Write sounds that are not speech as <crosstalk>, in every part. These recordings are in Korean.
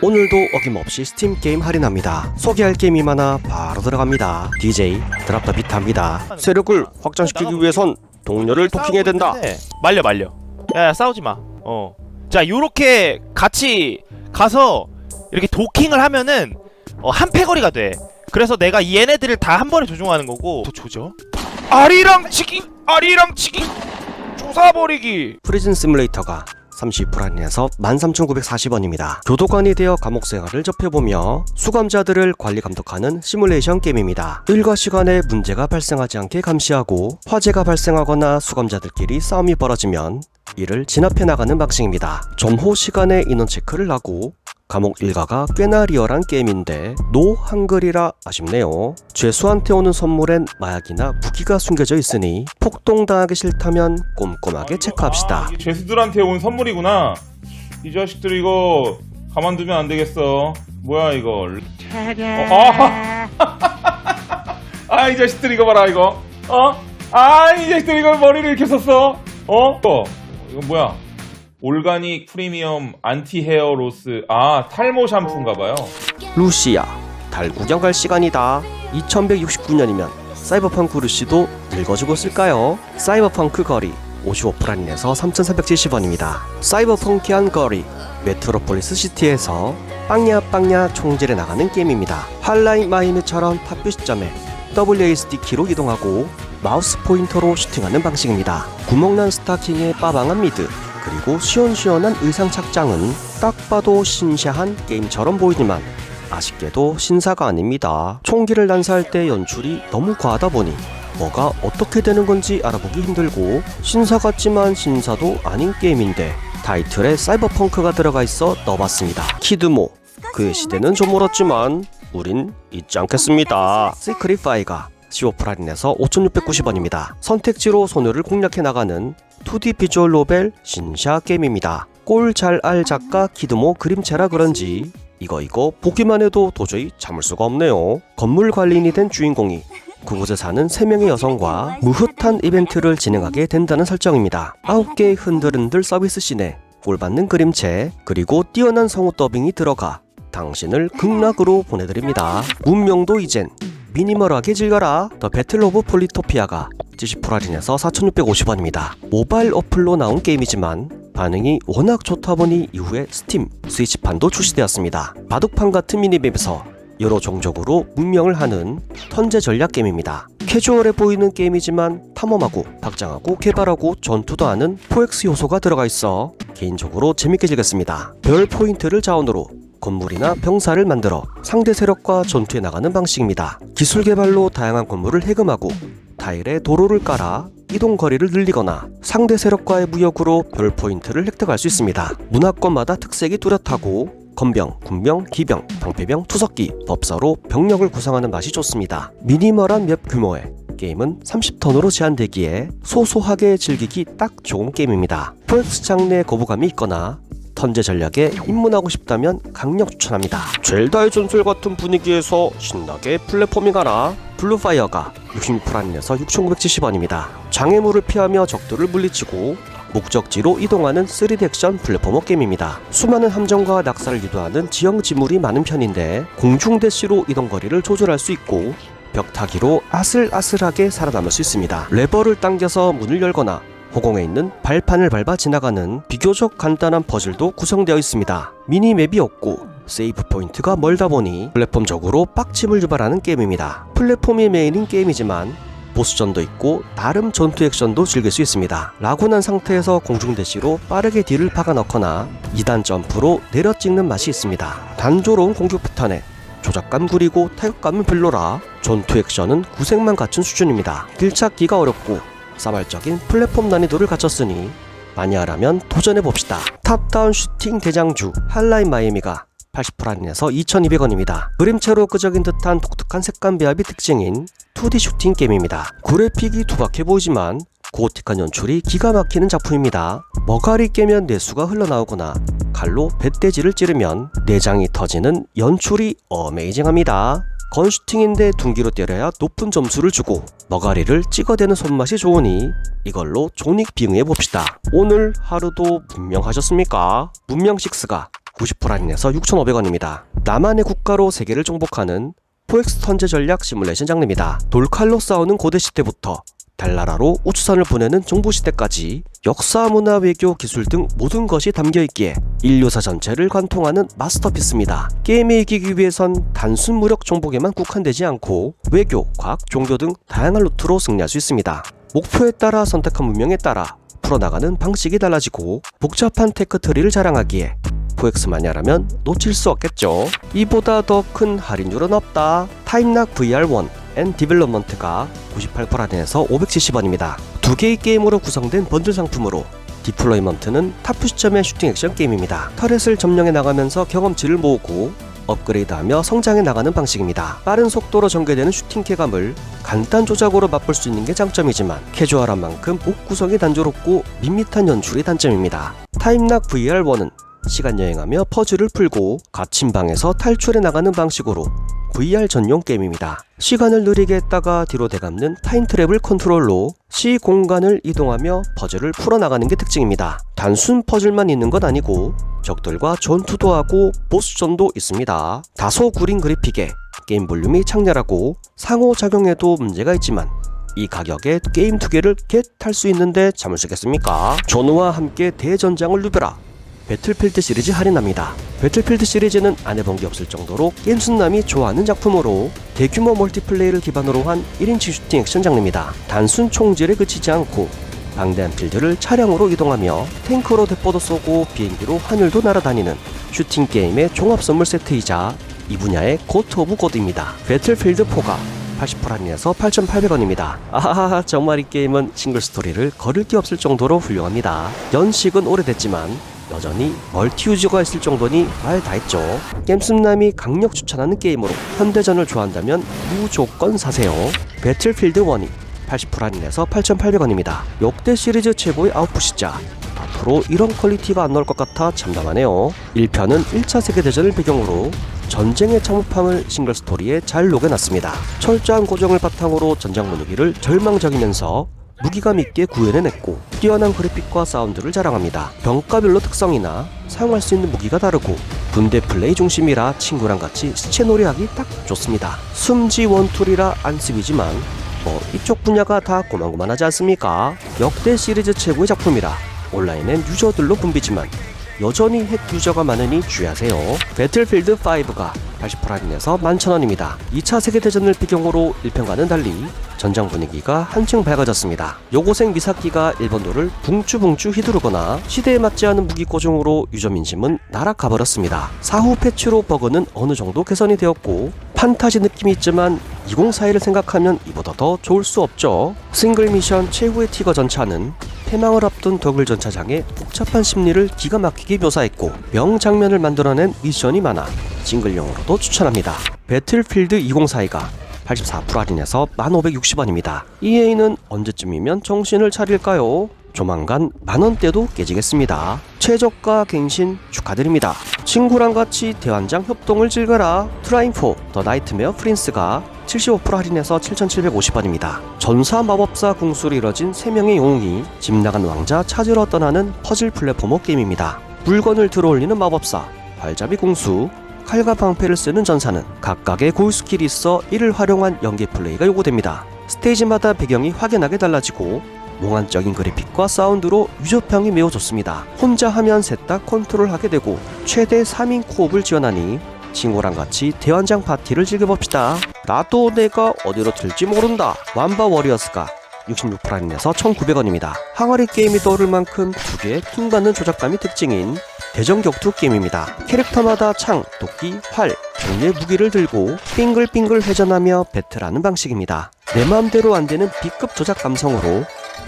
오늘도 어김없이 스팀 게임 할인합니다. 소개할 게임이 많아 바로 들어갑니다. DJ 드랍더 비트합니다. 세력을 확장시키기 위해선 동료를 도킹해야 된다. 네. 말려 말려. 야, 야 싸우지 마. 어. 자 요렇게 같이 가서 이렇게 도킹을 하면은 어, 한 패거리가 돼. 그래서 내가 이 얘네들을 다 한 번에 조종하는 거고. 더 조져? 아리랑 치기, 아리랑 치기, 조사버리기. 프리즌 시뮬레이터가 30% 할인해서 13,940원입니다. 교도관이 되어 감옥 생활을 접해보며 수감자들을 관리 감독하는 시뮬레이션 게임입니다. 일과 시간에 문제가 발생하지 않게 감시하고 화재가 발생하거나 수감자들끼리 싸움이 벌어지면 이를 진압해 나가는 방식입니다. 점호 시간에 인원 체크를 하고 감옥 일가가 꽤나 리얼한 게임인데 노 한글이라 아쉽네요. 죄수한테 오는 선물엔 마약이나 무기가 숨겨져 있으니 폭동당하기 싫다면 꼼꼼하게 체크합시다. 아, 죄수들한테 온 선물이구나. 이 자식들 이거 가만두면 안 되겠어. 뭐야 이거? 어, 아, <laughs> 아, 이 자식들 이거 봐라 이거. 어? 아, 이 자식들 이거 머리를 이렇게 썼어. 어? 어, 이거 뭐야? 올가닉 프리미엄 안티 헤어 로스. 아, 탈모 샴푸인가 봐요. 루시아 달 구경 갈 시간이다 2169년이면 사이버펑크 루시도 늙어지고 쓸까요? 사이버펑크 거리 55% 할인해서 3370원입니다 사이버펑키한 거리 메트로폴리스 시티에서 빵야 빵야 총질해 나가는 게임입니다 할라인 마이뮤처럼 탑뷰 시점에 WASD 키로 이동하고 마우스 포인터로 슈팅하는 방식입니다 구멍난 스타킹에 빠방한 미드 그리고 시원시원한 의상 착장은 딱 봐도 신샤한 게임처럼 보이지만 아쉽게도 신사가 아닙니다. 총기를 난사할 때 연출이 너무 과하다 보니 뭐가 어떻게 되는 건지 알아보기 힘들고 신사 같지만 신사도 아닌 게임인데 타이틀에 사이버펑크가 들어가 있어 넣어봤습니다. 키드모 그의 시대는 좀 멀었지만 우린 잊지 않겠습니다. 시크릿 파이가 15% 할인해서 5,690원입니다. 선택지로 소녀를 공략해 나가는 2D 비주얼 노벨 신샤 게임입니다. 꼴 잘 알 작가 키드모 그림체라 그런지 이거 이거 보기만 해도 도저히 참을 수가 없네요. 건물 관리인이 된 주인공이 그곳에 사는 3명의 여성과 무흐한 이벤트를 진행하게 된다는 설정입니다. 9개의 흔들흔들 서비스 씬에 꼴받는 그림체 그리고 뛰어난 성우 더빙이 들어가 당신을 극락으로 보내드립니다. 문명도 이젠 미니멀하게 즐겨라. 더 배틀 오브 폴리토피아가 70% 할인해서 4,650원입니다. 모바일 어플로 나온 게임이지만 반응이 워낙 좋다 보니 이후에 스팀, 스위치판도 출시되었습니다. 바둑판 같은 미니맵에서 여러 종족으로 문명을 하는 턴제 전략 게임입니다. 캐주얼해 보이는 게임이지만 탐험하고 박장하고 개발하고 전투도 하는 포엑스 요소가 들어가 있어 개인적으로 재밌게 즐겼습니다. 별 포인트를 자원으로 건물이나 병사를 만들어 상대 세력과 전투에 나가는 방식입니다. 기술 개발로 다양한 건물을 해금하고 타일에 도로를 깔아 이동 거리를 늘리거나 상대 세력과의 무역으로 별 포인트를 획득할 수 있습니다. 문화권마다 특색이 뚜렷하고 건병, 군병, 기병, 방패병, 투석기, 법사로 병력을 구성하는 맛이 좋습니다. 미니멀한 맵 규모에 게임은 30턴으로 제한되기에 소소하게 즐기기 딱 좋은 게임입니다. 포엑스 장르에 거부감이 있거나 턴제 전략에 입문하고 싶다면 강력 추천합니다. 젤다의 전설 같은 분위기에서 신나게 플랫포밍하라. 블루파이어가 60% 할인해서 6,970원입니다. 장애물을 피하며 적들을 물리치고 목적지로 이동하는 3D 액션 플랫포머 게임입니다. 수많은 함정과 낙사를 유도하는 지형 지물이 많은 편인데 공중 대시로 이동 거리를 조절할 수 있고 벽타기로 아슬아슬하게 살아남을 수 있습니다. 레버를 당겨서 문을 열거나 호공에 있는 발판을 밟아 지나가는 비교적 간단한 퍼즐도 구성되어 있습니다. 미니맵이 없고 세이브 포인트가 멀다 보니 플랫폼적으로 빡침을 유발하는 게임입니다. 플랫폼이 메인인 게임이지만 보스전도 있고 나름 전투 액션도 즐길 수 있습니다. 라고 난 상태에서 공중 대시로 빠르게 딜을 박아 넣거나 2단 점프로 내려 찍는 맛이 있습니다. 단조로운 공격 패턴에 조작감 구리고 타격감은 별로라 전투 액션은 구색만 갖춘 수준입니다. 길 찾기가 어렵고 싸발적인 플랫폼 난이도를 갖췄으니 마니아라면 도전해봅시다. 탑다운 슈팅 대장주 할라인 마이미가 80% 할인해서 2,200원입니다. 그림체로 끄적인 듯한 독특한 색감 배합이 특징인 2D 슈팅 게임입니다. 그래픽이 투박해 보이지만 고티한 연출이 기가 막히는 작품입니다. 머가리 깨면 뇌수가 흘러나오거나 칼로 배돼지를 찌르면 내장이 터지는 연출이 어메이징합니다. 건슈팅인데 둔기로 때려야 높은 점수를 주고 머가리를 찍어대는 손맛이 좋으니 이걸로 조닉 비응해 봅시다. 오늘 하루도 문명하셨습니까? 문명6가 90% 할인해서 6,500원입니다. 나만의 국가로 세계를 정복하는 포엑스 턴제 전략 시뮬레이션 장르입니다. 돌칼로 싸우는 고대 시대부터 달나라로 우주선을 보내는 정부 시대까지 역사, 문화, 외교, 기술 등 모든 것이 담겨 있기에 인류사 전체를 관통하는 마스터피스입니다. 게임에 이기기 위해선 단순 무력 정복에만 국한되지 않고 외교, 과학, 종교 등 다양한 루트로 승리할 수 있습니다. 목표에 따라 선택한 문명에 따라 풀어나가는 방식이 달라지고 복잡한 테크트리를 자랑하기에 포엑스 마니아라면 놓칠 수 없겠죠. 이보다 더 큰 할인율은 없다. 타임락 VR1 앤 디벨롭먼트가 98% 할인해서 570원입니다. 두 개의 게임으로 구성된 번들 상품으로 디플로이먼트는 타프 시점의 슈팅 액션 게임입니다. 터렛을 점령해 나가면서 경험치를 모으고 업그레이드하며 성장해 나가는 방식입니다. 빠른 속도로 전개되는 슈팅 쾌감을 간단 조작으로 맛볼 수 있는 게 장점이지만 캐주얼한 만큼 목 구성이 단조롭고 밋밋한 연출이 단점입니다. 타임락 VR1은 시간 여행하며 퍼즐을 풀고 갇힌 방에서 탈출해 나가는 방식으로 VR 전용 게임입니다. 시간을 느리게 했다가 뒤로 되감는 타임트랩을 컨트롤로 시 공간을 이동하며 퍼즐을 풀어나가는 게 특징입니다. 단순 퍼즐만 있는 건 아니고 적들과 전투도 하고 보스전도 있습니다. 다소 구린 그래픽에 게임 볼륨이 창렬하고 상호작용에도 문제가 있지만 이 가격에 게임 두 개를 겟할 수 있는데 참으시겠습니까? 존우와 함께 대전장을 누벼라 배틀필드 시리즈 할인합니다. 배틀필드 시리즈는 안 해본 게 없을 정도로 게임 순남이 좋아하는 작품으로 대규모 멀티플레이를 기반으로 한 1인칭 슈팅 액션 장르입니다. 단순 총질에 그치지 않고 방대한 필드를 차량으로 이동하며 탱크로 대포도 쏘고 비행기로 하늘도 날아다니는 슈팅 게임의 종합 선물 세트이자 이 분야의 고트 오브 고드입니다. 배틀필드 4가 80% 할인해서 8,800원입니다. 아하하 정말 이 게임은 싱글 스토리를 거를 게 없을 정도로 훌륭합니다. 연식은 오래됐지만 여전히 멀티 유저가 있을 정도니 말 다 했죠. 겜슨남이 강력 추천하는 게임으로 현대전을 좋아한다면 무조건 사세요. 배틀필드 1이 80% 할인해서 8,800원입니다. 역대 시리즈 최고의 아웃풋이자 앞으로 이런 퀄리티가 안 나올 것 같아 참담하네요. 1편은 1차 세계대전을 배경으로 전쟁의 참혹함을 싱글 스토리에 잘 녹여놨습니다. 철저한 고정을 바탕으로 전장 분위기를 절망적이면서 무기감 있게 구현해냈고 뛰어난 그래픽과 사운드를 자랑합니다. 병가별로 특성이나 사용할 수 있는 무기가 다르고 군대 플레이 중심이라 친구랑 같이 스체놀이하기 딱 좋습니다. 숨지 원툴이라 안습이지만 뭐 이쪽 분야가 다 고만고만하지 않습니까? 역대 시리즈 최고의 작품이라 온라인엔 유저들로 붐비지만 여전히 핵 유저가 많으니 주의하세요. 배틀필드 5가 80% 할인해서 11,000원입니다. 2차 세계대전을 배경으로 1편과는 달리 전장 분위기가 한층 밝아졌습니다. 요고생 미사키가 일본도를 붕쭈붕쭈 휘두르거나 시대에 맞지 않은 무기 고정으로 유저 민심은 날아가버렸습니다. 사후 패치로 버그는 어느 정도 개선이 되었고 판타지 느낌이 있지만 2041을 생각하면 이보다 더 좋을 수 없죠. 싱글 미션 최후의 티거 전차는 패망을 앞둔 더글 전차장의 복잡한 심리를 기가 막히게 묘사했고 명장면을 만들어낸 미션이 많아 싱글용으로도 추천합니다. 배틀필드 2042가 84% 할인해서 1560원입니다. EA는 언제쯤이면 정신을 차릴까요? 조만간 만원대도 깨지겠습니다. 최저가 갱신 축하드립니다. 친구랑 같이 대환장 협동을 즐겨라. 트라인포 더 나이트메어 프린스가 75% 할인해서 7,750원입니다. 전사 마법사 궁수로 이뤄진 3명의 영웅이 집 나간 왕자 찾으러 떠나는 퍼즐 플랫포머 게임입니다. 물건을 들어올리는 마법사, 발잡이 궁수, 칼과 방패를 쓰는 전사는 각각의 고유 스킬이 있어 이를 활용한 연계 플레이가 요구됩니다. 스테이지마다 배경이 확연하게 달라지고 몽환적인 그래픽과 사운드로 유저평이 매우 좋습니다. 혼자 하면 셋 다 컨트롤하게 되고 최대 3인 코업을 지원하니 친구랑 같이 대환장 파티를 즐겨봅시다. 나도 내가 어디로 튈지 모른다. 완바 워리어스가 66% 할인해서 1,900원입니다. 항아리 게임이 떠오를 만큼 두 개의 킹받는 조작감이 특징인 대전 격투 게임입니다. 캐릭터마다 창, 도끼, 활, 종류의 무기를 들고 빙글빙글 회전하며 배틀하는 방식입니다. 내 마음대로 안 되는 B급 조작 감성으로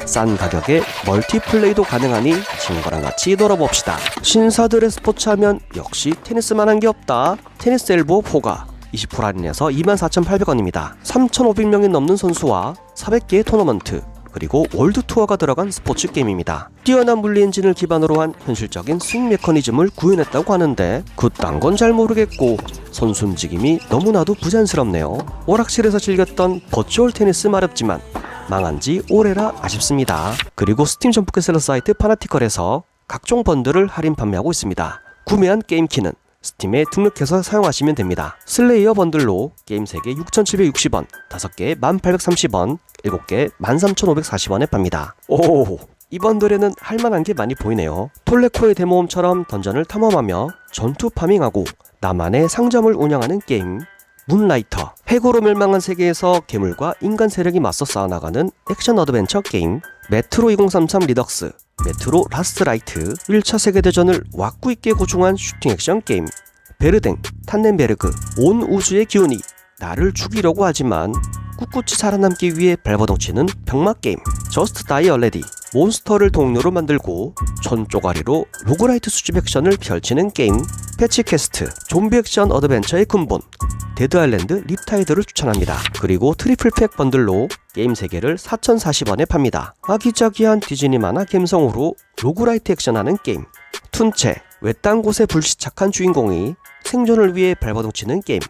싼 가격에 멀티플레이도 가능하니 친구랑 같이 놀아봅시다. 신사들의 스포츠 하면 역시 테니스만 한 게 없다. 테니스 엘보 4가 20% 할인해서 24,800원입니다. 3,500명이 넘는 선수와 400개의 토너먼트, 그리고 월드 투어가 들어간 스포츠 게임입니다. 뛰어난 물리 엔진을 기반으로 한 현실적인 스윙 메커니즘을 구현했다고 하는데 그딴 건 잘 모르겠고 선수 움직임이 너무나도 부자연스럽네요. 오락실에서 즐겼던 버추얼 테니스 마렵지만 망한 지 오래라 아쉽습니다. 그리고 스팀 점프켓 셀러 사이트 파나티컬에서 각종 번들을 할인 판매하고 있습니다. 구매한 게임키는 스팀에 등록해서 사용하시면 됩니다. 슬레이어 번들로 게임 3개 6,760원, 5개 1,830원, 7개 13,540원에 팝니다. 오, 이 번들에는 할만한 게 많이 보이네요. 톨레코의 데모홈처럼 던전을 탐험하며 전투 파밍하고 나만의 상점을 운영하는 게임 문라이터 해고로 멸망한 세계에서 괴물과 인간 세력이 맞서 싸워나가는 액션 어드벤처 게임 메트로 2033 리덕스 메트로 라스트 라이트 1차 세계대전을 왁구 있게 고충한 슈팅 액션 게임. 베르댕 탄넨베르그 온 우주의 기운이 나를 죽이려고 하지만 꿋꿋이 살아남기 위해 발버둥치는 병마 게임. 저스트 다이 얼레디 몬스터를 동료로 만들고 전 쪼가리로 로그라이트 수집 액션을 펼치는 게임 패치캐스트 좀비 액션 어드벤처의 근본 데드 아일랜드 립타이드를 추천합니다. 그리고 트리플 팩 번들로 게임 3개를 4,040원에 팝니다. 아기자기한 디즈니 만화 감성으로 로그라이트 액션하는 게임 툰체 외딴 곳에 불시착한 주인공이 생존을 위해 발버둥치는 게임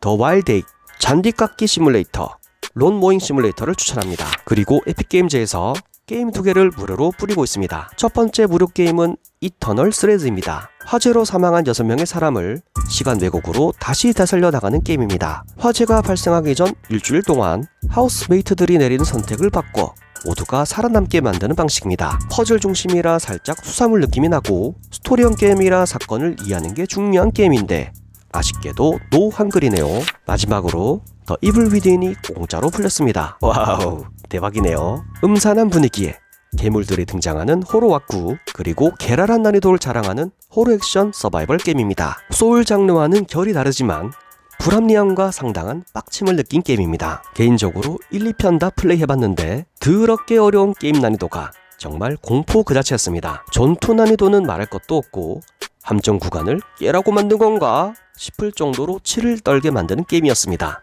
더 와일데이 잔디깎기 시뮬레이터 론 모잉 시뮬레이터를 추천합니다. 그리고 에픽게임즈에서 게임 두 개를 무료로 뿌리고 있습니다. 첫 번째 무료 게임은 이터널 스레즈입니다. 화재로 사망한 6명의 사람을 시간 왜곡으로 다시 되살려 나가는 게임입니다. 화재가 발생하기 전 일주일 동안 하우스메이트들이 내리는 선택을 바꿔 모두가 살아남게 만드는 방식입니다. 퍼즐 중심이라 살짝 수사물 느낌이 나고 스토리형 게임이라 사건을 이해하는 게 중요한 게임인데 아쉽게도 노 한글이네요. 마지막으로 더 이블 위드인이 공짜로 풀렸습니다. 와우 대박이네요. 음산한 분위기에 괴물들이 등장하는 왁구 그리고 계랄한 난이도를 자랑하는 호러 액션 서바이벌 게임입니다. 소울 장르와는 결이 다르지만 불합리함과 상당한 빡침을 느낀 게임입니다. 개인적으로 1, 2편 다 플레이해봤는데 더럽게 어려운 게임 난이도가 정말 공포 그 자체였습니다. 전투 난이도는 말할 것도 없고 함정 구간을 깨라고 만든 건가 싶을 정도로 치를 떨게 만드는 게임이었습니다.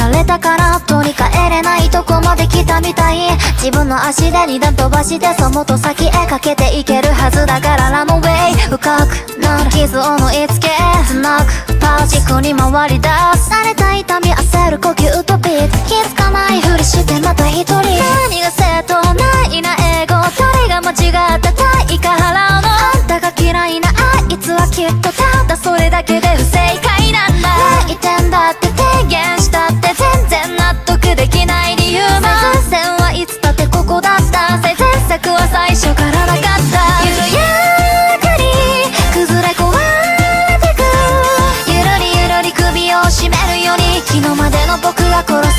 れたから取り返れないとこまで来たみたい。自分の足で二段飛ばしてそのと先へかけていけるはずだから。ランウェイ深くなる傷を縫い付け繋ぐパーチクに回り出す。慣れた痛み焦る呼吸。僕は殺